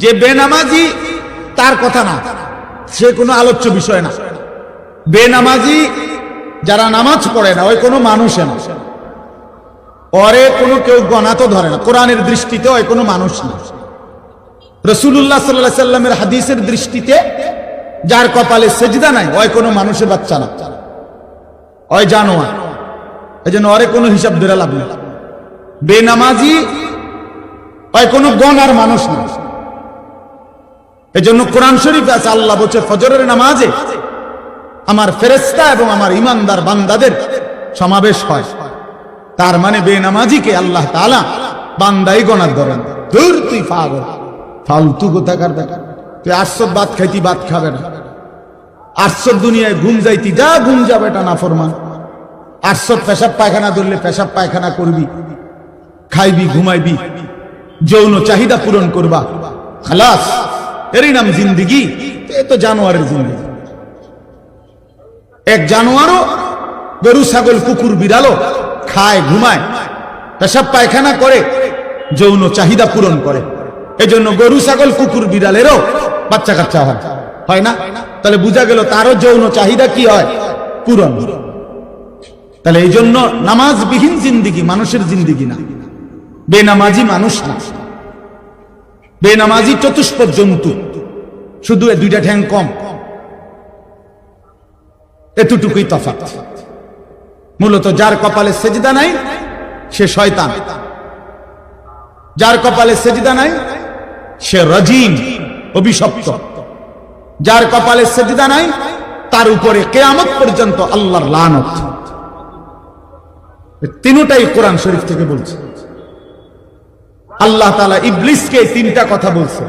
যে বেনামাজি, তার কথা না। সে কোনো আলোচ্য বিষয় না। বেনামাজি, যারা নামাজ পড়ে না, ওই কোনো মানুষে না। পরে কোনো কেউ গণা তো ধরে না। কোরআনের দৃষ্টিতে ওই কোনো মানুষ না। রসুল্লাহ সাল্লাহ সাল্লামের হাদিসের দৃষ্টিতে যার কপালে সেজদা নাই, ওই কোনো মানুষের বাচ্চা না। ওই জানোয়ার। এই জন্য ওরে কোনো হিসাব ধরে লাভ নেই। বেনামাজি, ওই কোনো গণার মানুষ না। এই জন্য কোরআন শরীফ আছে, আল্লাহ বলছে, ফজরের নামাজে আমার ফেরেস্তা এবং আমার ইমানদার বান্দাদের সমাবেশ হয়। তার মানে বেনামাজিকে আল্লাহ তালা বান্দাই গণার ধরেন। দূর তুই পাগল। ফালতু কোথাকার বেটা তুই আটশো ভাত খাইতি, ভাত খাবে না। আটশো দুনিয়ায় ঘুম যাইতি, যা ঘুম যাবে এটা না ফরমান আটশো পেশাব পায়খানা ধরলে পেশাব পায়খানা করবি। খাইবি, ঘুমাইবি। যৌন চাহিদা পূরণ করবা। খালাস। এরই নাম জিন্দিগি। এ তো জানোয়ারের জিন্দিগি। এক জানোয়ারও গরু, ছাগল, কুকুর, বিড়ালও খায়, ঘুমায়, পেশাব, পায়খানা করে, যৌন চাহিদা পূরণ করে। এজন্য গরু, ছাগল, কুকুর, বিড়ালেরও বাচ্চা কাচ্চা হয়। হয় না? তাহলে বোঝা গেল তারও যৌন চাহিদা কি হয়? পূরণ। তাহলে এই জন্য নামাজবিহীন জিন্দিগি মানুষের জিন্দিগি না। বেনামাজি মানুষ না। বেনামাজি চতুষ্পদ জন্তু শুধু এ দুইটা ঠ্যাং কম। এতটুকুই তফাৎ। মূলত যার কপালে সেজদা নাই, সে শয়তান। যার কপালে সেজদা নাই, সে রজিম, অভিশপ্ত। যার কপালে সেজদা নাই, তার উপরে কেয়ামত পর্যন্ত আল্লাহর লানত। তিনটাই কোরআন শরীফ থেকে বলছে। আল্লাহ তালা ইবলিসকে তিনটা কথা বলছে।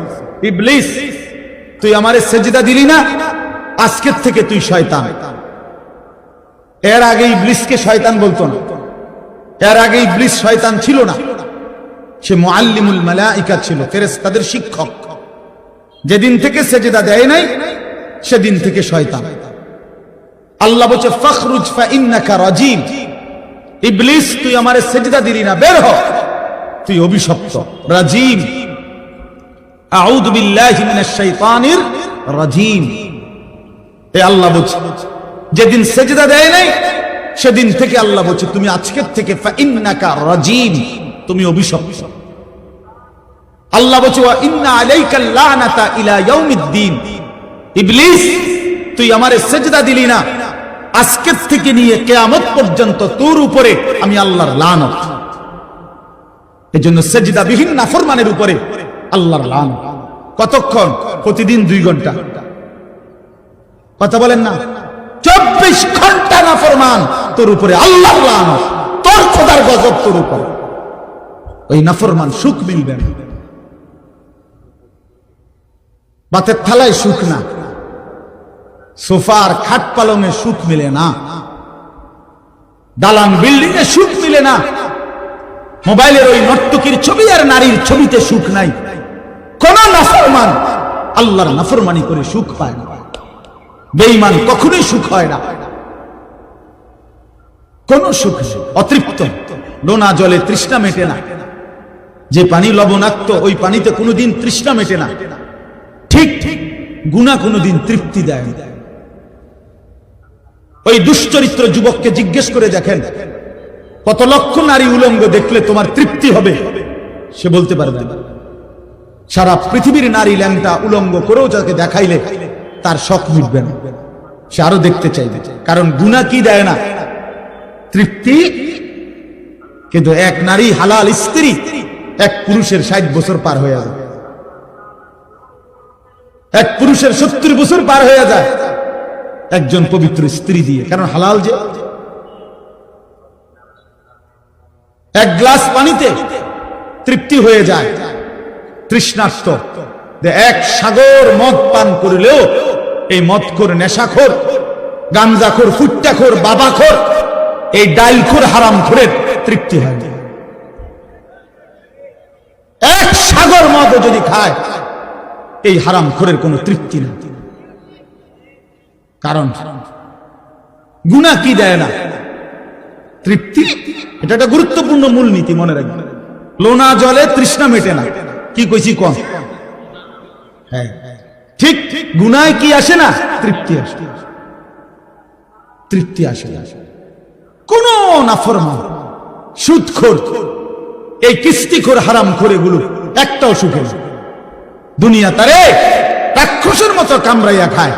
ইবলিস, তুই আমারে সেজদা দিলি না? আজকের থেকে তুই শয়তান। এর আগে ইবলিসকে শয়তান বলতো না। এর আগে ইবলিস শয়তান ছিল না। সে মুআল্লিমুল মালাইকা ছিল, ফেরেশতাদের শিক্ষক। যেদিন থেকে সেজদা দেয় নাই, সেদিন থেকে শয়তান। আল্লাহ বলছে, ফখরুজ ফা ইন্নাকা রাজিম ইবলিস, তুই আমারে সেজদা দিলি না, বের হ। তুই অভিশপ্ত আউযু বিল্লাহি শাইতানির এ আল্লাহ বলছে, যেদিন সেজদা দেয় নাই, সেদিন থেকে আল্লাহ বলছে, তুমি আজকের থেকে তুমি অভিশপ্ত। আল্লাহ বলছে, ওয়া ইন্না আলাইকা লানাতা ইলা ইয়াউমিদ্দিন। ইবলিস, তুই আমারে সেজদা দিলি না। আজকের থেকে নিয়ে কেয়ামত পর্যন্ত তোর উপরে আমি আল্লাহর লানত। এজন্য সেজদা বিহীন নাফরমানের উপরে আল্লাহর লানত কতক্ষণ? প্রতিদিন দুই ঘণ্টা। কথা বলেন না? চব্বিশ ঘণ্টা নাফরমান তোর উপরে আল্লাহর লানত তোর খোদার গজব তোর উপরে। ওই নাফরমান সুখ মিলবে না। বাতের থালায় সুখ না। সোফার খাট পালঙে সুখ মিলে না। দালান বিল্ডিং এ সুখ মিলে না। মোবাইলের ওই নর্তকীর ছবি আর নারীর ছবিতে সুখ নাই। কোন নাফরমান আল্লাহর নাফরমানি করে সুখ পায় না। বেঈমান কখনোই সুখ হয় না। কোন সুখ। অতৃপ্ত। লোনা জলে তৃষ্ণা মেটে না। যে পানি লবণাক্ত, ওই পানিতে কোনোদিন তৃষ্ণা মেটে না। ঠিক ঠিক গুণা কোনোদিন তৃপ্তি দেয় ওই দুশ্চরিত্র যুবককে জিজ্ঞেস করে দেখেন কত লক্ষ নারী উলঙ্গ দেখলে তোমার তৃপ্তি হবে? সে বলতে পারবে সারা পৃথিবীর নারী ল্যাংটা উলঙ্গ করেও যাকে দেখাইলে তার শখ মিটবে না। সে আরও দেখতে চাইবে। কারণ গুণা কি দেয় না? তৃপ্তি? কিন্তু এক নারী হালাল স্ত্রী, এক পুরুষের ষাট বছর পার হয়ে যায়। এক পুরুষের সত্তর বছর পার হয়ে যায়। একজন পবিত্র স্ত্রী দিয়ে। কারণ হালাল যে? এক গ্লাস পানিতে তৃপ্তি হয়ে যায়। তৃষ্ণার্ত। যে এক সাগর মদ পান করিলেও এই মদখোর নেশাখোর, গাঞ্জাখোর, ফুট্টাখোর, বাবাখোর, এই ডাইলখোর হারাম খোরের তৃপ্তি হয় এক সাগর মদ যদি খায়, এই হারাম খোরের কোনো তৃপ্তি নেই কারণ গুণা কি দেয় না? তৃপ্তি এটা একটা গুরুত্বপূর্ণ মূলনীতি, মনে রাখবেন। লোনা জলে তৃষ্ণা মেটে না। কি কইছি কম? হ্যাঁ। ঠিক গুনায় কি আসে না? তৃপ্তি আসে। তৃপ্তি আসে না। কোন নাফরমান, সুদখোর, এই কিস্তিখোর হারাম করে গুলো একটাও সুখে না। দুনিয়া তারে রাক্ষসের মতো কামড়াইয়া খায়।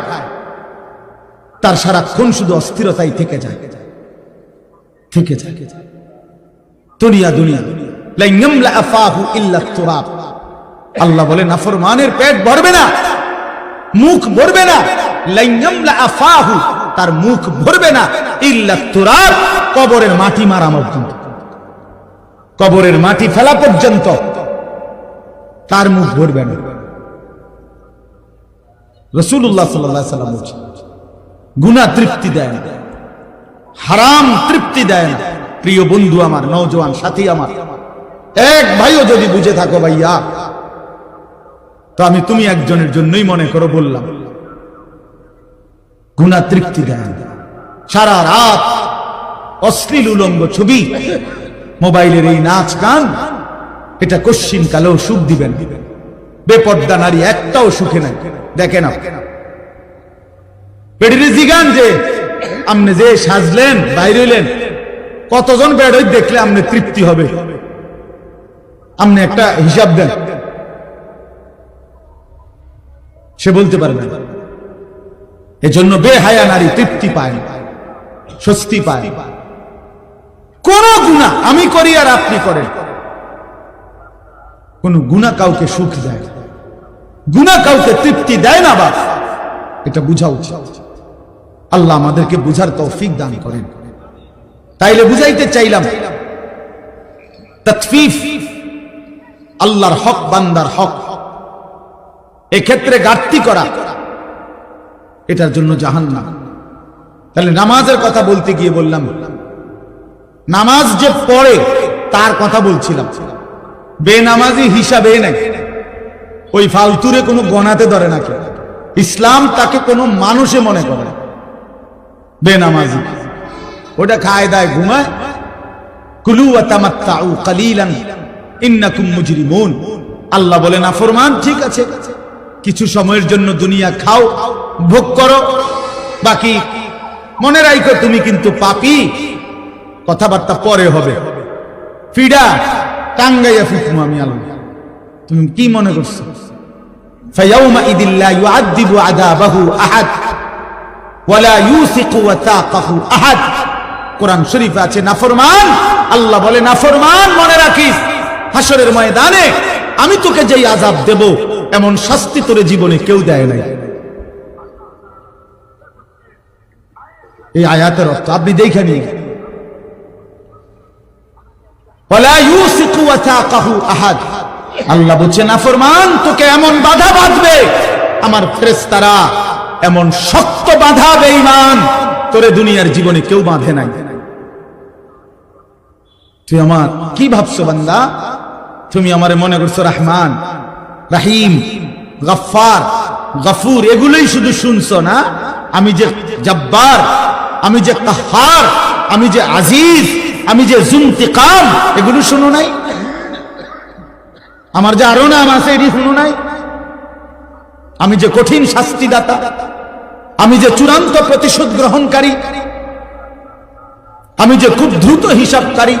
তার সারাক্ষণ শুধু অস্থিরতাই থেকে যায়। থেকে যায়। দুনিয়া দুনিয়া। আল্লাহ বলে নাফরমানের পেট ভরবে না, মুখ ভরবে না। তার মুখ ভরবে না। কবরের মাটি মারা পর্যন্ত। কবরের মাটি ফেলা পর্যন্ত, তার মুখ ভরবে না। রসুল্লাহ সাল্লাহ সাল্লাম গুনা তৃপ্তি দেয় হারাম তৃপ্তি দেয় না। প্রিয় বন্ধু আমার, নওজোয়ান সাথী আমার, এক ভাইও যদি বুঝে থাকো ভাইয়া, তো আমি তুমি একজনের জন্যই মনে করো বললাম গুনা তৃপ্তি দেয় না সারা রাত অশ্লীল উলঙ্গ ছবি, মোবাইলের এই নাচ গান, এটা কশ্চিন কালেও সুখ দিবেন। বেপর্দা নারী একটাও সুখে নাই। দেখে না পেডিরে জিগান যে আপনি যে সাজলেন বাইরে কতজন বেড়ই দেখলে আপনি তৃপ্তি হবে? আপনি একটা হিসাব দেন। সে বলতে পারে না। এজন্য বেহায়া নারী তৃপ্তি পায় স্বস্তি পায় কোন গুণা আমি করি আর আপনি করেন। কোন গুণা কাউকে সুখ দেয়। গুণা কাউকে তৃপ্তি দেয় না বা এটা বুঝা উচিত। আল্লাহ আমাদেরকে বুঝার তৌফিক দান করেন। তাইলে বুঝাইতে চাইলাম তৎফিফ আল্লাহর হক, বান্দার হক। এক্ষেত্রে ঘাটতি করা, এটার জন্য জাহান না তাহলে নামাজের কথা বলতে গিয়ে বললাম, নামাজ যে পড়ে তার কথা বলছিলাম। বেনামাজি হিসাবে নাকি ওই ফালতুরে কোনো গণাতে ধরে না কেউ। ইসলাম তাকে কোনো মানুষে মনে করে। বেনামাজি। ওটা খায় দায় ঘুমায় আল্লাহ বলে, না, ফরমান, ঠিক আছে। কিছু সময়ের জন্য দুনিয়া খাও, ভোগ করো। বাকি মনে রাখো তুমি কিন্তু পাপি। কথাবার্তা পরে হবে। ফিডা, টাঙ্গাইয়া ফিটমু আমি আল্লাহ। তুমি কি মনে করছ? ফায়াউমা ইদিল্লা কোরআন শরীফ আছে, নাফরমান। আল্লাহ বলে, নাফরমান, মনে রাখিস হাসরের ময়দানে আমি তোকে যেই আজাব দেব, এমন শাস্তি তোর জীবনে কেউ দেয় নাই। এই আয়াতের অর্থ আপনি দেখে নিয়ে আল্লাহ বলছে, নাফরমান, তোকে এমন বাধা বাঁধবে, আমার ফেরেস্তারা এমন শক্ত বাধা বেঈমান, তোরে দুনিয়ার জীবনে কেউ বাঁধে নাই। তুই আমার, কি ভাবছ বান্দা? তুমি আমারে মনে করছ রহমান, রাহিম, গফফার, গফুর, এগুলোই শুধু শুনছো না? আমি যে জব্বার, আমি যে কাহার, আমি যে আজিজ, আমি যে জুমতিকাম এগুলো শুনো নাই? আমার যে আরও নাম আছে, এটি শুনো নাই? আমি যে কঠিন শাস্তিদাতা, আমি যে চূড়ান্ত প্রতিশোধ গ্রহণকারী, আমি যে খুব দ্রুত হিসাবকারী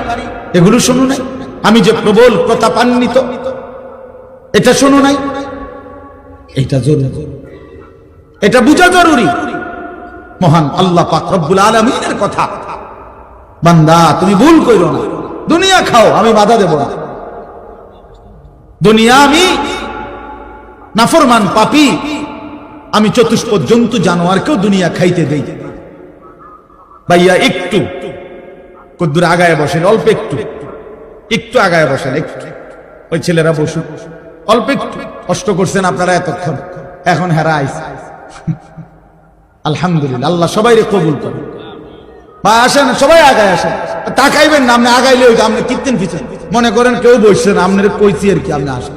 এগুলো শোনো নাই? আমি যে প্রবল প্রতাপান্বিত এটা শোনো নাই? এটা জরুরি। এটা বুঝা জরুরি। মহান আল্লাহ পাক রব্বুল আলমিনের কথা। বান্দা, তুমি ভুল করো না। দুনিয়া খাও, আমি বাধা দেব না। দুনিয়া আমি নাফরমান পাপি। আমি চতুষ্প জন্তু জানোয়ারকেও দুনিয়া খাইতে দেই। ভাইয়া, একটু কদ্দুর আগায় বসেন, অল্প একটু। একটু আগায় বসেন, একটু। ওই ছেলেরা বসুন অল্প একটু। কষ্ট করছেন আপনারা এতক্ষণ। এখন হেরা আইস আলহামদুলিল্লাহ, আল্লাহ সবাই কবুল করে বা আসেন, সবাই আগায় আসেন। তাকাইবেন না, আপনি আগাইলে ওই আপনি কীর্তেন পিছন। মনে করেন কেউ বসছেন আপনার কইছি আর কি, আপনি আসেন।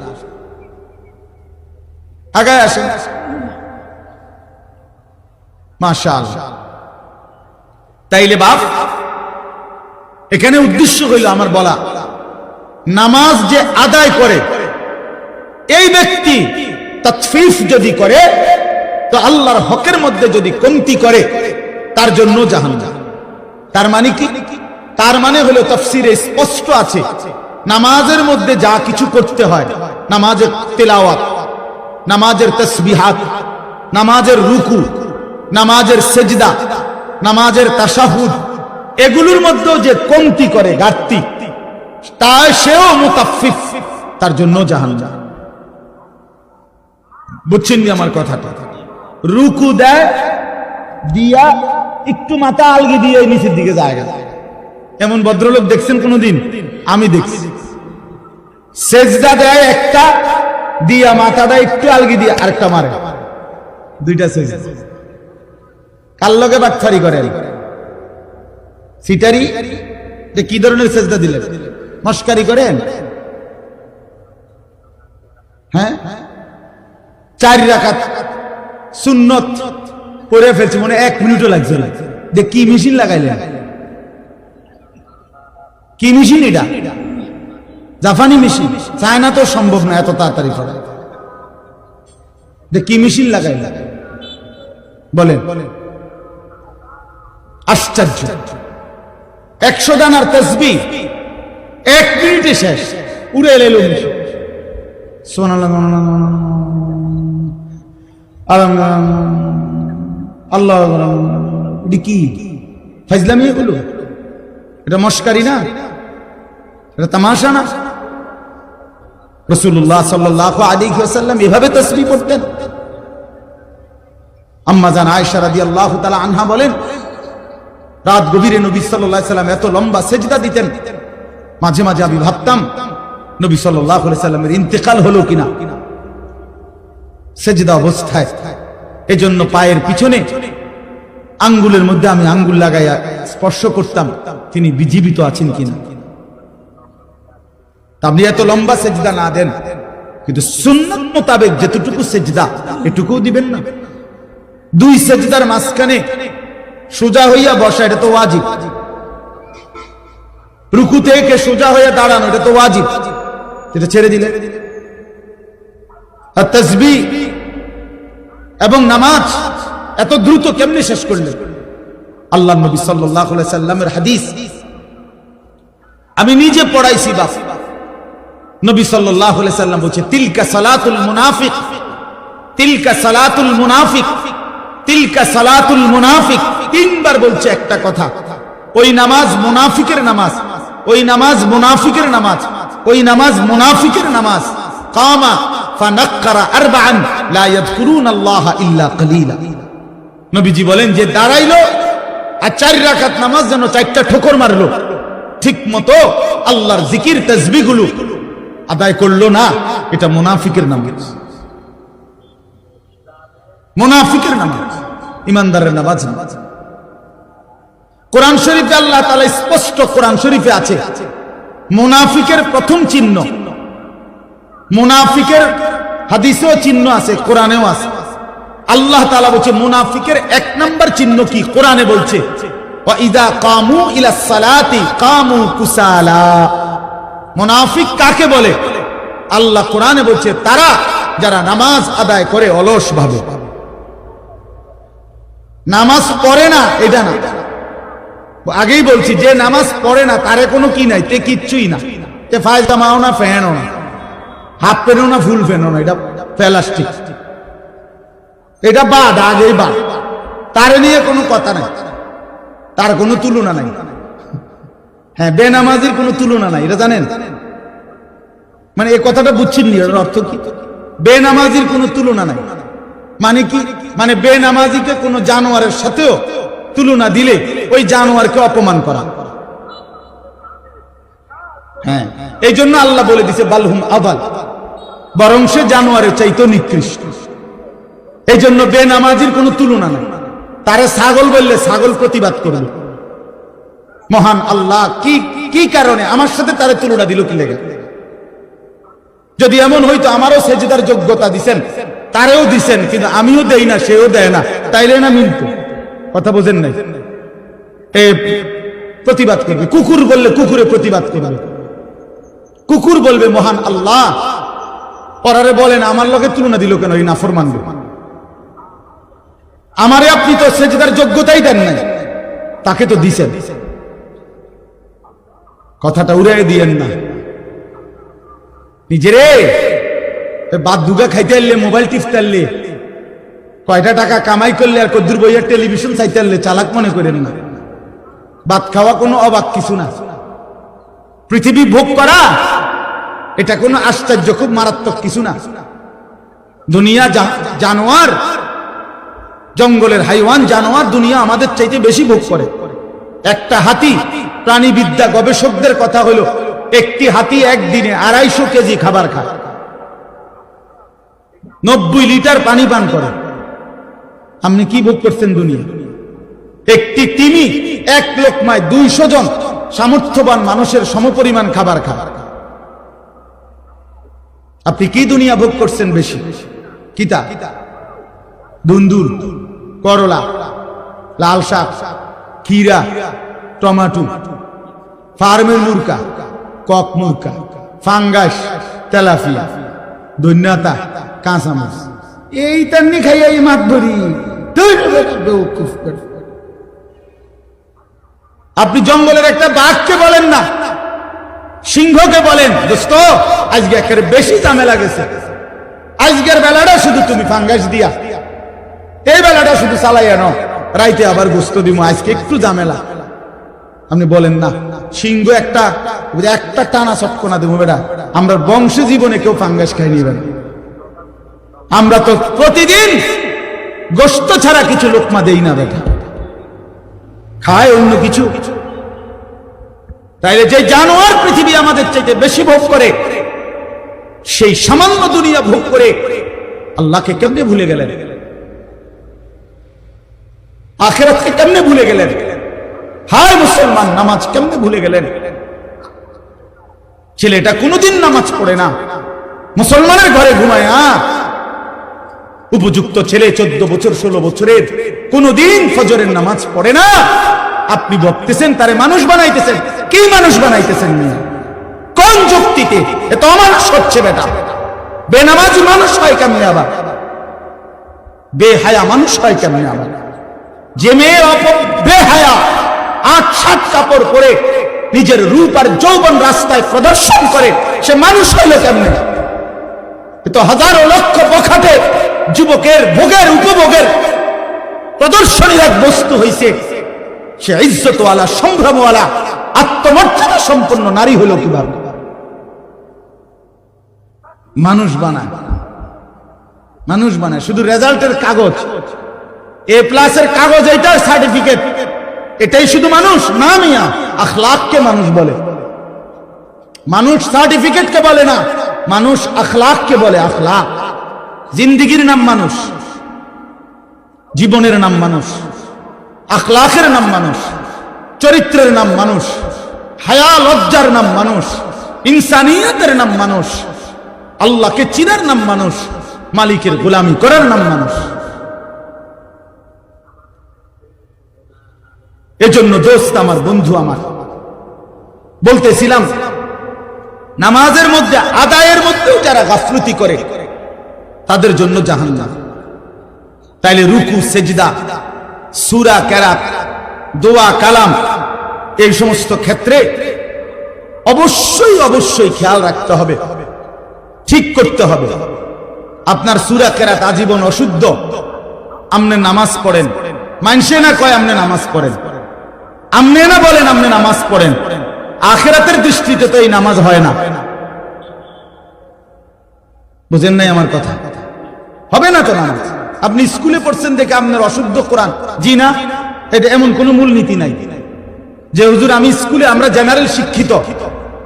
আগায় আসেন। মাশাল তাইলে বাপ এখানে উদ্দেশ্য হইল আমার বলা। নামাজ যে আদায় করে, এই ব্যক্তি তৎফিফ যদি করে, তো আল্লাহর হকের মধ্যে যদি কমতি করে, তার জন্য জাহান্নাম। তার মানে কি? তার মানে হলো তফসিরে স্পষ্ট আছে, নামাজের মধ্যে যা কিছু করতে হয়, নামাজের তেলাওয়াত, নামাজের তসবিহাত, নামাজের রুকু, নামাজের সেজদা, নামাজের তাসাহুদ এগুলোর মধ্যেও যে কমতি করে, ঘাটতি, তা সেও মুতাফিফ, তার জন্য জাহান্নাম। বুঝছেন নি আমার কথাটা? রুকু দেয়, দিয়া একটু মাথা আলগি দিয়ে নিচের দিকে যায় এমন ভদ্রলোক দেখছেন কোনোদিন? আমি দেখছি। সেজদা দেয় একটা, দিয়া মাথাটা একটু আলগি দিয়ে আরেকটা মারে। দুইটা সেজদা। কার লগে বাটফারি করেন সিটারি? কি ধরনের সেজদা দিলেন? মস্কারি করেন? হ্যাঁ? চার রাখাত সুন্নত করে ফেলছি, মনে এক মিনিটও লাগছে না। যে কি মেশিন লাগাইলেন? কি মেশিন এটা? জাপানি মেশিন। চায়না তো সম্ভব না এত তাড়াতাড়ি করা। যে কি মেশিন লাগাইলেন? বলেন। আশ্চর্য। একশো দানার তসবি এক মিনিটে শেষ। উড়ে এলে সোনাল্লাহ আল্লাহ এটি কি? ফাইজলামি এগুলো এটা মস্কারি না? এটা তামাশা না? রসুল্লাহ সাল্লাহ আলী সাল্লাম এভাবে তসবি পড়তেন। আম্মা জান আয়সা রাদি আল্লাহ তালা আনহা বলেন রাত গভীরে নবী সাল্লাহ সাল্লাম এত লম্বা সেজদা দিতেন। মাঝে মাঝে আমি ভাবতাম, নবী সাল্লাহ সাল্লামের ইন্তেকাল হলো কিনা? সেজদা অবস্থায়। এজন্য পায়ের পিছনে আঙ্গুলের মধ্যে আমি আঙ্গুল লাগাইয়া স্পর্শ করতাম, তিনি বিজীবিত আছেন কিনা? আপনি এত লম্বা সেজদা না দেন, কিন্তু সুন্নত মোতাবেক যেতটুকু সেজদা, এটুকুও দিবেন না। দুই সেজদার মাঝখানে সোজা হইয়া বসা, এটা তো ওয়াজিব। রুকু থেকে সোজা হইয়া দাঁড়ানো, এটা তো ওয়াজিব। এটা ছেড়ে দিলে। আর তসবি এবং নামাজ এত দ্রুত কেমনে শেষ করলেন? আল্লাহ নবী সাল্লাহ সাল্লামের হাদিস। আমি নিজে পড়াইছি, বাপ। নবী সাল্লাহ সাল্লাম বলছে, তিলকা সালাতুল মুনাফিক, তিলকা সালাতুল মুনাফিক। তিলকা সালাতুল মুনাফিক। তিনবার বলছে একটা কথা। ওই নামাজ মুনাফিকের নামাজ। ওই নামাজ মুনাফিকের নামাজ। ওই নামাজ মুনাফিকের নামাজ। কামা ফানাক্কারা আরবাআন লা ইয়াযকুরুনাল্লাহা ইল্লা কালিলা। নবীজি বলেন যে দাঁড়াইলো আর চার রাকাত নামাজ যেন চারটা ঠোকর মারলো। ঠিক মতো আল্লাহর জিকির তসবিগুলো আদায় করল না। এটা মুনাফিকের নামাজ। মুনাফিকের নামাজ। ইমানদারের নামাজ না কোরআন শরীফে আল্লাহ তাআলা স্পষ্ট কোরআন শরীফে আছে। মুনাফিকের প্রথম চিহ্ন। মুনাফিকের হাদিসেও চিহ্ন আছে, কোরআনেও আছে। আল্লাহ তাআলা বলছে, মুনাফিকের এক নাম্বার চিহ্ন কি? কোরআনে বলছে মুনাফিক কাকে বলে? আল্লাহ কোরআনে বলছে, তারা যারা নামাজ আদায় করে অলস ভাবে নামাজ পড়ে না, এটা না। আগেই বলছি, যে নামাজ পড়ে না, তারে কোনো কি নাই, তে কিচ্ছুই না। তে ফায়জামাও না, ফ্যানও না। হাফ প্যান্টও না, ফুল প্যান্টও না, এটা প্লাস্টিক। এটা বাদ, আগেই বাদ। তার নিয়ে কোনো কথা নাই। তার কোনো তুলনা নাই। হ্যাঁ বেনামাজির কোনো তুলনা নাই, এটা জানেন? মানে এই কথাটা বুঝছেন নি অর্থ কি? বেনামাজির কোনো তুলনা নাই। মানে কি? মানে বেনামাজিকে কোনো জানোয়ারের সাথেও তুলনা দিলে ওই জানোয়ারকে অপমান করা। হ্যাঁ এই জন্য আল্লাহ বলে দিছে, বালহুম আবাল বরং সে জানোয়ারের চাইতো নিকৃষ্ট। এই জন্য বেনামাজির কোনো তুলনা নাই। তারে ছাগল বললে ছাগল প্রতিবাদ করবে মহান আল্লাহ, কি কি কারণে? আমার সাথে তারে তুলনা দিল কি লেগে? যদি এমন হইতো আমারও সেজদার যোগ্যতা দিছেন তারেও দিছেন, কিন্তু আমিও দেই না, সেও দেয় না। তাইলে না মিলত কথা বোঝেন নাই? এ, প্রতিবাদ করবে। কুকুর বললে কুকুরে প্রতিবাদ করবে। কুকুর বলবে, মহান আল্লাহ। পরারে বলেন, আমার লগে তুলনা দিল কেন? এই নাফর মানবে আমারে আপনি তো সেজদার যোগ্যতাই দেন নাই। তাকে তো দিছেন। কথাটা উড়াই দিয়েন না। নিজেরে বাদ দুগা খাইতে আনলে মোবাইল টিপতে আনলে কয়টা টাকা কামাই করলে আর কদ্দুর বইয়ের টেলিভিশন চাইতে আনলে চালাক মনে করেন না। ভাত খাওয়া কোনো অবাক কিছু না। পৃথিবী ভোগ করা, এটা কোনো আশ্চর্য, খুব মারাত্মক কিছু না। দুনিয়া জানোয়ার, জঙ্গলের হাইওয়ান, জানোয়ার দুনিয়া আমাদের চাইতে বেশি ভোগ করে। একটা হাতি, প্রাণীবিদ্যা গবেষকদের কথা হলো, একটি হাতি একদিনে আড়াইশো কেজি খাবার খায়। নব্বই লিটার পানি পান করে। আপনি কি ভোগ করছেন দুনিয়া? একটি তিমি, এক লোকমায় দুইশো জন সামর্থ্যবান মানুষের সমপরিমাণ খাবার খায়। আপনি কি দুনিয়া ভোগ করছেন বেশি? কিতা? দুন্দুল করলা, লাল শাক, ক্ষীরা, টমাটো, ফার্মের মুরকা, কক মুরকা, ফাঙ্গাস তেলাফিয়া ধন্যতা কাঁচামচ এই তান্নি খাইয়া এই মাছ ধরি। আপনি জঙ্গলের একটা বাঘকে বলেন না, সিংহকে বলেন, দোস্ত, আজকে একের বেশি ঝামেলা গেছে। আজকের বেলাটা শুধু তুমি ফাঙ্গাস দিয়া। এই বেলাটা শুধু চালাইয়া নাও। রাইতে আবার গোস্ত দিব আজকে একটু ঝামেলা। আপনি বলেন না, সিংহ একটা একটা টানা চটকনা দেবো বেটা। আমরা বংশ জীবনে কেউ ফাঙ্গাস খাইনি বেটা আমরা তো প্রতিদিন গোস্ত ছাড়া কিছু লোকমা দেই না বেটা। খায় অন্য কিছু। তাইলে যে জানোয়ার পৃথিবী আমাদের চাইতে বেশি ভোগ করে, সেই সামান্য দুনিয়া ভোগ করে আল্লাহকে কেমনে ভুলে গেলেন? আখেরাতকে কেমনে ভুলে গেলেন? হায় মুসলমান, নামাজ কেমনে ভুলে গেলেন? ছেলেটা কোনোদিন নামাজ পড়ে না। মুসলমানের ঘরে ঘুমায় হ্যাঁ উপযুক্ত ছেলে, চোদ্দ বছর, ষোলো বছরের, কোনদিন ফজরের নামাজ পড়ে না। আপনি বকতেছেন তারে মানুষ বানাইতেছেন। কি মানুষ বানাইতেছেন কোন যুক্তিতে? এ তো অমানুষ হচ্ছে বেটা। বেনামাজ মানুষ হয় কেমনে আবার? বেহায়া মানুষ হয় কেমনে আবার? যে মেয়ে অপ- বেহায়া আট, সাত কাপড় পরে নিজের রূপ আর যৌবন রাস্তায় প্রদর্শন করে, সে মানুষ হইল কেমনে? তো হাজারো লক্ষ পখাটে যুবকের ভোগের, উপভোগের প্রদর্শনীর এক বস্তু হইছে, সে ইজ্জতওয়ালা, সম্ভ্রমওয়ালা, আত্মমর্যাদা সম্পন্ন নারী হলো কীভাবে? মানুষ বানায়। মানুষ বানায়। শুধু রেজাল্টের কাগজ। এ প্লাসের কাগজ, এইটার সার্টিফিকেট। এটাই শুধু মানুষ? না মিয়া, আখলাককে মানুষ বলে। মানুষ সার্টিফিকেটকে বলে না। মানুষ আখলাককে বলে আখলাক জিন্দিগির নাম মানুষ, জীবনের নাম মানুষ আখলাকের নাম মানুষ, চরিত্রের নাম মানুষ, হায়া, লজ্জার নাম মানুষ, ইনসানিয়তের নাম মানুষ, আল্লাহকে চিনার নাম মানুষ, মালিকের গোলামি করার নাম মানুষ। এজন্য দোস্ত আমার, বন্ধু আমার, বলতেছিলাম নামাজের মধ্যে, আদায়ের মধ্যেও যারা গাফলতি করে, তাদের জন্য জাহান্নাম। তাইলে রুকু, সেজদা, সুরা কেরাত দোয়া, কালাম, এই সমস্ত ক্ষেত্রে অবশ্যই অবশ্যই খেয়াল রাখতে হবে। ঠিক করতে হবে। আপনার সুরা কেরাত আজীবন অশুদ্ধ। আমনে নামাজ পড়েন। মানসে না কয় আমনে নামাজ পড়েন। আমনে না বলেন আমনে নামাজ পড়েন। আখেরাতের দৃষ্টিতে তো এই নামাজ হয় না। বুঝেন নাই আমার কথা? হবে না তো নামাজ? আপনি স্কুলে পড়ছেন দেখে আপনার অশুদ্ধ কোরআন। জি না? এটা এমন কোনো মূলনীতি নাই। যে হুজুর, আমি স্কুলে আমরা জেনারেল শিক্ষিত।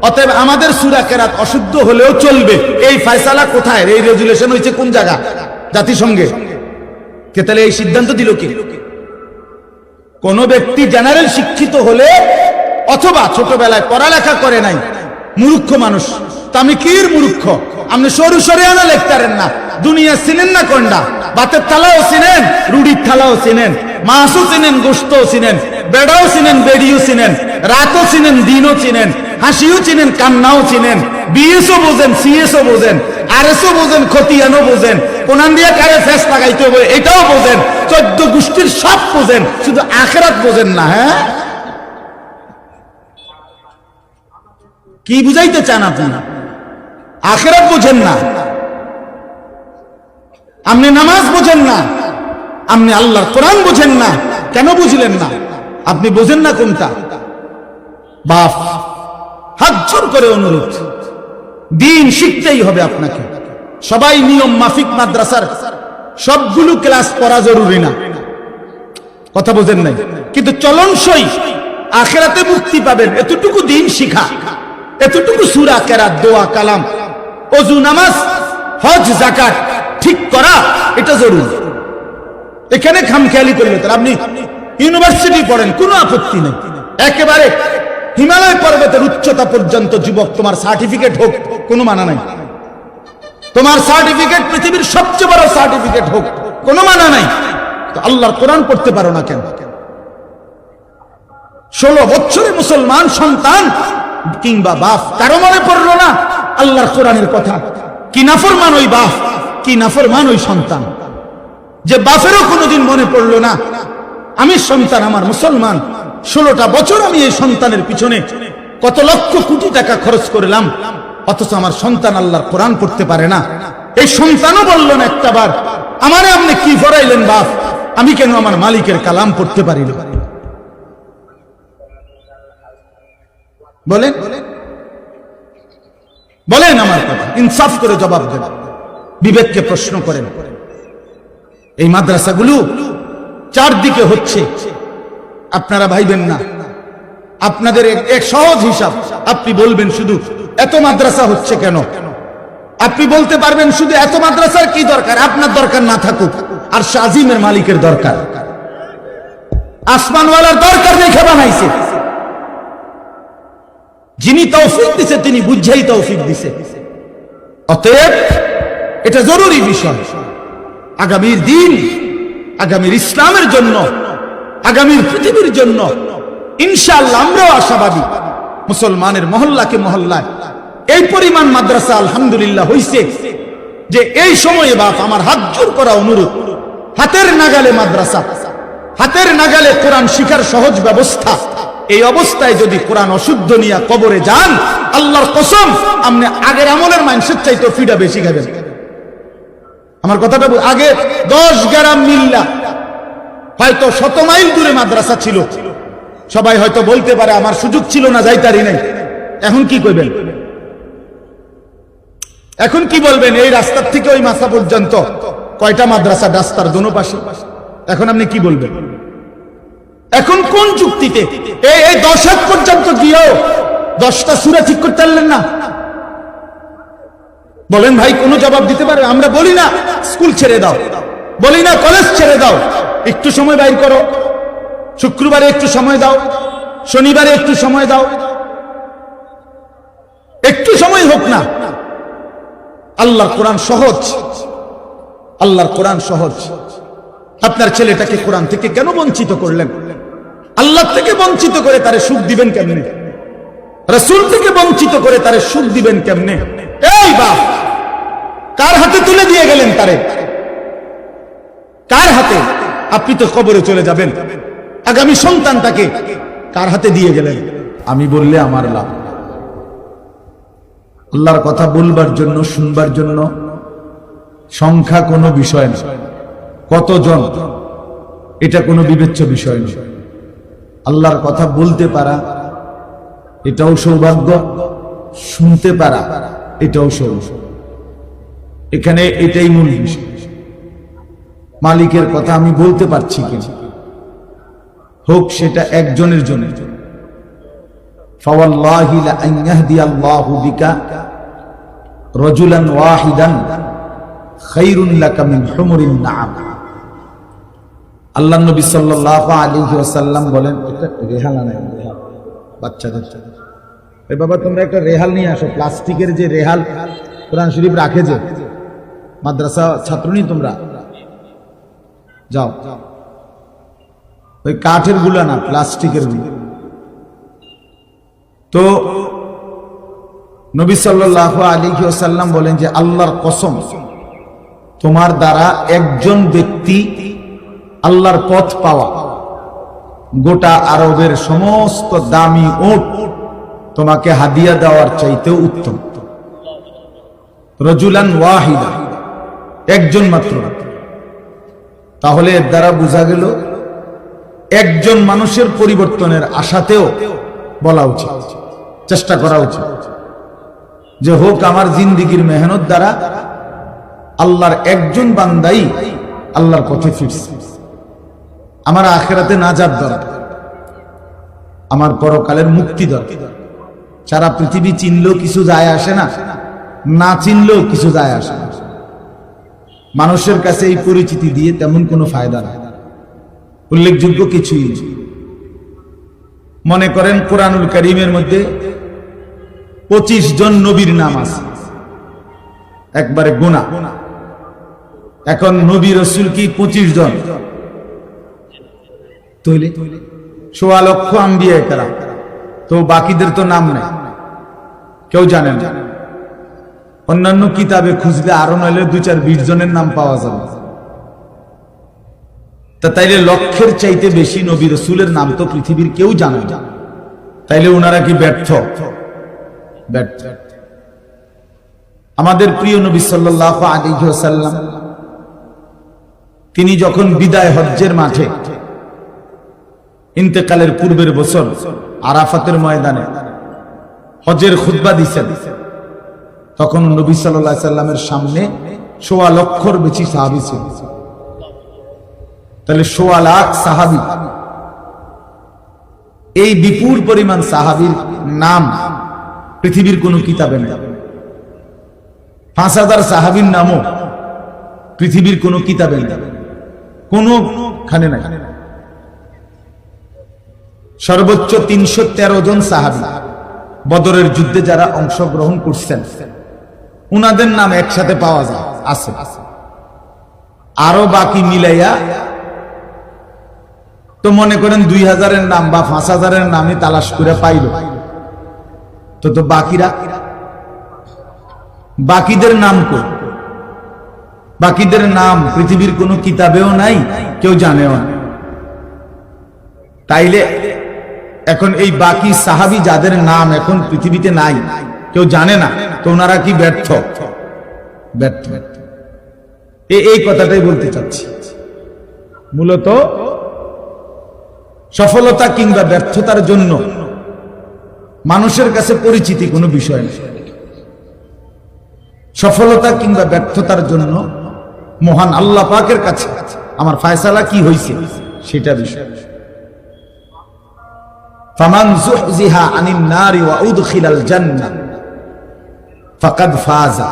অতএব আমাদের সুরা কেরাত অশুদ্ধ হলেও চলবে। এই ফয়সালা কোথায়? এই রেজুলেশন হয়েছে কোন জায়গা? জাতিসংঘে। কে তাহলে এই সিদ্ধান্ত দিল কি? কোন ব্যক্তি জেনারেল শিক্ষিত হলে অথবা ছোটবেলায় পড়ালেখা করে নাই। মূর্খ মানুষ। তামিকির মূর্খ। আপনি সরু সরে আনা লেখতারেন না। দুনিয়া চিনেন না কন্ডা। বাতের থালাও চিনেন, রুডির থালাও চিনেন, মাছও চিনেন গোস্তও চিনেন, বেড়াও চিনেন, বেড়িও চিনেন, রাতও চিনেন, দিনও চিনেন, হাসিও চিনেন, কান্নাও চিনেন, বিএসও বোঝেন, সিএসও বোঝেন, আরএসও বোঝেন, খতিয়ানও বোঝেন, কোনান দিয়ে কারে ফেস লাগাইতে হবে, এটাও বোঝেন, চোদ্দ গোষ্ঠীর সব বোঝেন, শুধু আখেরাত বোঝেন না হ্যাঁ? কি বুঝাইতে চান আপনি? আখেরাত বোঝেন না। আপনি নামাজ বোঝেন না। আপনি আল্লাহর কোরআন বোঝেন না। কেন বুঝলেন না? আপনি বোঝেন না কোনটা? বাপ, হাত জোর করে অনুরোধ। দিন শিখতেই হবে আপনাকে। সবাই নিয়ম মাফিক মাদ্রাসার, সবগুলো ক্লাস পড়া জরুরি না। কথা বোঝেন নাই? কিন্তু চলনসই আখেরাতে মুক্তি পাবেন। এতটুকু দিন শিখা। এতটুকু সুরা, কেরাত, দোয়া, কালাম, অজু, নামাজ, হজ জাকাত ঠিক করা, এটা জরুরি। এখানে খামখেয়ালি করলে তার আপনি ইউনিভার্সিটি পড়েন, কোনো আপত্তি নেই। একেবারে হিমালয় পর্বতের উচ্চতা পর্যন্ত যুবক, তোমার সার্টিফিকেট হোক, কোনো মানা নাই। তোমার সার্টিফিকেট পৃথিবীর সবচেয়ে বড় সার্টিফিকেট হোক, কোনো মানা নাই। তো আল্লাহর কোরআন পড়তে পারো না কেন? ষোলো বছরে মুসলমান সন্তান কিংবা বাপ কারও মনে পড়ল না। আল্লাহর কোরআনের কথা। কি নাফরমান ওই বাপ, কি নাফরমান ওই সন্তান। যে বাপেরও কোনোদিন মনে পড়ল না, আমি সন্তান, আমার মুসলমান। ষোলোটা বছর আমি এই সন্তানের পিছনে কত লক্ষ কোটি টাকা খরচ করলাম। অথচ আমার সন্তান আল্লাহর কোরআন পড়তে পারে না। এই সন্তানও বলল না একটা বার, আমারে আপনি কি ফরাইলেন বাপ? আমি কেন আমার মালিকের কালাম পড়তে পারি না বলেন? বলেন আমার কথা। ইনসাফ করে জবাব দেন। বিবেককে প্রশ্ন করেন। এই মাদ্রাসাগুলো চারদিকে হচ্ছে। আপনারা ভাইবেন না। আপনাদের এক- সহজ হিসাব। আপনি বলবেন শুধু, এত মাদ্রাসা হচ্ছে কেন? আপনি বলতে পারবেন শুধু, এত মাদ্রাসার কি দরকার? আপনার দরকার না থাকুক। আর শাজিমের মালিকের দরকার। আসমানওয়ালার দরকার দেখে বানাইছে। যিনি তৌফিক দিছে, তিনি বুঝেই তৌফিক দিছে। অতএব, এটা জরুরি বিষয়। আগামীর দিন, আগামীর ইসলামের জন্য, আগামীর পৃথিবীর জন্য, ইনশাআল্লাহ আমরাও আশাবাদী, মুসলমানের মহল্লাকে মহল্লায়। এই পরিমাণ মাদ্রাসা, আলহামদুলিল্লাহ, হইছে যে এই সময়ে বাপ, আমার হাত জোর করা অনুরোধ। হাতের নাগালে মাদ্রাসা, হাতের নাগালে কোরআন শিখার সহজ ব্যবস্থা। এই অবস্থায় যদি কোরআন অশুদ্ধ নিয়ে কবরে যান, আল্লাহর কসম, আপনি আগের আমলের মানুষের চাইতে ফিডা বেশি খাবেন। আমার কথাটা আগে দশ গ্রাম মিল্লা, হয়তো শত মাইল দূরে মাদ্রাসা ছিল। সবাই হয়তো বলতে পারে, আমার সুযোগ ছিল না, যাইতারি নাই। এখন কি করবেন? এখন কি বলবেন? এই রাস্তার থেকে ওই মাসা পর্যন্ত কয়টা মাদ্রাসা, রাস্তার দোনো পাশে? এখন আপনি কি বলবেন? এখন কোন যুক্তিতে? এই এই দশ হাত পর্যন্ত গিয়েও দশটা সুরা ঠিক করতে পারলেন না। বলেন ভাই, কোনো জবাব দিতে পারে? আমরা বলি না, স্কুল ছেড়ে দাও। বলি না, কলেজ ছেড়ে দাও। একটু সময় বাইর করো। শুক্রবারে একটু সময় দাও। শনিবারে একটু সময় দাও। একটু সময় হোক না। আল্লাহর কোরআন সহজ। আল্লাহর কোরআন সহজ। আপনার ছেলেটাকে কোরআন থেকে কেন বঞ্চিত করলেন? আল্লাহ থেকে বঞ্চিত করে তারে সুখ দিবেন কেমনে? রসুল থেকে বঞ্চিত করে তারে সুখ দিবেন কেমনে? এই বাপ, কার হাতে তুলে দিয়ে গেলেন তারে? কার হাতে? আপনি তো কবরে চলে যাবেন। আগামী সন্তানটাকে কার হাতে দিয়ে গেলেন? আমি বললে আমার লাভ আল্লাহর কথা বলবার জন্য, শুনবার জন্য সংখ্যা কোনো বিষয় না। কতজন? এটা কোনো বিবেচ্য বিষয় না। আল্লাহর কথা বলতে পারা, এটাও সৌভাগ্য। শুনতে পারা, এটাও সৌভাগ্য। এখানে এটাই মূল বিষয়। মালিকের কথা আমি বলতে পারছি কিনা? হোক সেটা একজনের জন্য। রজুলান ওয়াহিদান খাইরুল্লাহ কামিন হমরিন না আল্লাহ নবী সাল্লাল্লাহু আলাইহি ওয়াসাল্লাম বলেন রেহাল আনাই, রেহাল। বাচ্চাদের বাবা, তোমরা একটা রেহাল নিয়ে আসো। প্লাস্টিকের যে রেহাল কোরআন শরীফ রাখে যে, মাদ্রাসা ছাত্রনী তোমরা, যাও। ওই কাঠেরগুলা না, প্লাস্টিকেরগুলো। তো নবী সাল্লাহ আলী সাল্লাম বলেন যে, আল্লাহর কসম, তোমার দ্বারা একজন ব্যক্তি আল্লাহর পথ পাওয়া। গোটা আরবের সমস্ত দামি ওট তোমাকে হাদিয়া দেওয়ার চাইতেও উত্তম। রজুলান ওয়াহিদা, একজন মাত্র। তাহলে এর দ্বারা বোঝা গেল, একজন মানুষের পরিবর্তনের আশাতেও বলা উচিত, চেষ্টা করা উচিত। যে হোক আমার জিন্দিগির মেহনত দ্বারা আল্লাহর একজন বান্দাই আল্লাহর পথে ফিরছে। আমার আখেরাতে না যার দরকার। আমার পরকালের মুক্তি দরকার। সারা পৃথিবী চিনলেও কিছু যায় আসে না না চিনলেও কিছু যায় আসে না। মানুষের কাছে এই পরিচিতি দিয়ে তেমন কোনো ফায়দা নাই। উল্লেখযোগ্য কিছুই মনে করেন কোরআনুল করিমের মধ্যে পঁচিশ জন নবীর নাম আছে। একবারে গুণা এখন নবী রসুল কি পঁচিশ জন? তৈলে, সোয়া লক্ষ আম্বিয়া কারা তো বাকিদের তো নাম নেই। কেউ জানেন অন্যান্য কিতাবে খুঁজলে আরও নইলে দু চার বিশ জনের নাম পাওয়া যাবে। তা তাইলে চাইতে বেশি নবী রসুলের নাম তো পৃথিবীর কেউ জানে না। তাইলে ওনারা কি ব্যর্থ? ব্যর্থ। আমাদের প্রিয় নবী সাল্লাহ আলিহাল্লাম তিনি যখন বিদায় হজ্জের মাঠে ইন্তেকালের পূর্বের বছর আরাফাতের ময়দানে হজের খুদ্া দিচ্ছেন তখন নবী সাল্লাহ সাল্লামের সামনে সোয়া লক্ষর বেশি সাহাবি ছিল। তাহলে সোয়া লাখ সাহাবি। এই বিপুল পরিমাণ সাহাবির নাম পৃথিবীর কোন কিতাবে নেই। পাঁচ হাজার সাহাবির নামও পৃথিবীর কোন কিতাবে নেই। কোন খানে নাই। সর্বোচ্চ তিনশো তেরো জন সাহাবি বদরের যুদ্ধে যারা অংশগ্রহণ করছেন, উনাদের নাম একসাথে পাওয়া যায়, আছে। আরও বাকি মিলাইয়া, তো মনে করেন দুই হাজারের নাম বা পাঁচ হাজারের নামে তালাশ করে পাইল। তো তো বাকিরা, বাকিদের নাম কই? বাকিদের নাম পৃথিবীর কোনো কিতাবেও নাই, কেউ জানেও না। তাইলে এখন এই বাকি সাহাবি যাদের নাম এখন পৃথিবীতে নাই, কেউ জানে না, তো ওনারা কি ব্যর্থ? ব্যর্থ। এই কথাটাই বলতে চাচ্ছি। মূলত সফলতা কিংবা ব্যর্থতার জন্য মানুষের কাছে পরিচিতি কোনো বিষয় নেই। সফলতা কিংবা ব্যর্থতার জন্য মহান আল্লাহ পাকের কাছে আমার ফায়সালা কি হয়েছে সেটা বিষয়। فمن زحزح عن النار وأدخل الجنة فقد فاز.